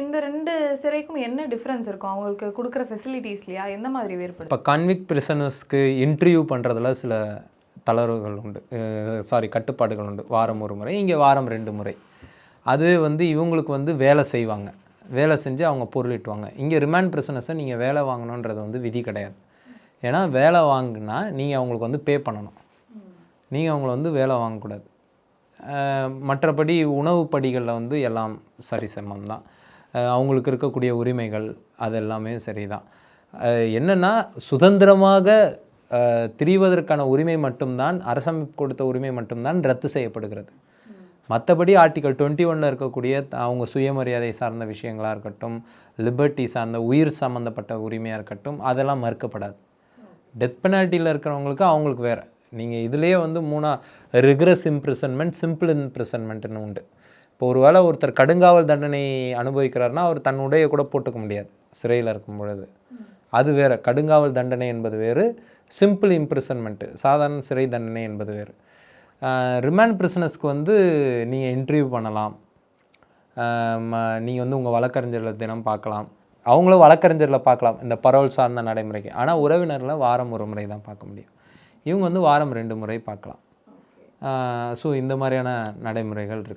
இந்த ரெண்டு சிறைக்கும் என்ன டிஃப்ரென்ஸ் இருக்கும்? அவங்களுக்கு கொடுக்குற ஃபெசிலிட்டிஸ்லையா எந்த மாதிரி வேறுபடும் இப்போ கன்விக் பிரிசனர்ஸ்க்கு இன்டர்வியூ பண்ணுறதுல சில தளர்வுகள் உண்டு. சாரி கட்டுப்பாடுகள் உண்டு. வாரம் ஒரு முறை இங்கே வாரம் ரெண்டு முறை. அது வந்து இவங்களுக்கு வந்து வேலை செய்வாங்க. வேலை செஞ்சு அவங்க பொருளிட்டுவாங்க. இங்கே ரிமாண்ட் பிரிசனர்ஸை நீங்கள் வேலை வாங்கணுன்றது வந்து விதி கிடையாது. ஏன்னா வேலை வாங்கினா நீங்கள் அவங்களுக்கு வந்து பே பண்ணணும். நீங்கள் அவங்கள வந்து வேலை வாங்கக்கூடாது. மற்றபடி உணவு படிகளில் வந்து எல்லாம் சரிசமம் தான் அவங்களுக்கு இருக்கக்கூடிய உரிமைகள் அது எல்லாமே சரிதான் என்னென்னா சுதந்திரமாக திரிவதற்கான உரிமை மட்டும்தான் அரசமைப்பு கொடுத்த உரிமை மட்டும்தான் ரத்து செய்யப்படுகிறது. மற்றபடி ஆர்டிகல் டுவெண்ட்டி ஒனில் இருக்கக்கூடிய அவங்க சுயமரியாதை சார்ந்த விஷயங்களாக இருக்கட்டும் லிபர்ட்டி சார்ந்த உயிர் சம்மந்தப்பட்ட உரிமையாக இருக்கட்டும் அதெல்லாம் மறுக்கப்படாது. டெத் பெனால்ட்டியில் இருக்கிறவங்களுக்கு அவங்களுக்கு வேறு. நீங்கள் இதுலேயே வந்து மூணா ரிக்ரஸ் இம்ப்ரிசன்மெண்ட் சிம்பிள் இம்ப்ரிசன்மெண்ட்னு உண்டு. இப்போ ஒருவேளை ஒருத்தர் கடுங்காவல் தண்டனை அனுபவிக்கிறாருன்னா அவர் தன் உடையை கூட போட்டுக்க முடியாது சிறையில் இருக்கும் பொழுது. அது வேறு கடுங்காவல் தண்டனை என்பது வேறு சிம்பிள் இம்ப்ரிசன்மெண்ட்டு சாதாரண சிறை தண்டனை என்பது வேறு. ரிமாண்ட் பிரிசனஸ்க்கு வந்து நீங்கள் இன்டர்வியூ பண்ணலாம். நீங்கள் வந்து உங்கள் வழக்கறிஞர்கள் தினம் பார்க்கலாம். அவங்களும் வழக்கறிஞரில் பார்க்கலாம் இந்த பரோல் சார்ந்த நடைமுறைக்கு. ஆனால் உறவினரில் வாரம் ஒரு முறை தான் பார்க்க முடியும். இவங்க வந்து வாரம் ரெண்டு முறை பார்க்கலாம். ஸோ இந்த மாதிரியான நடைமுறைகள் இருக்குது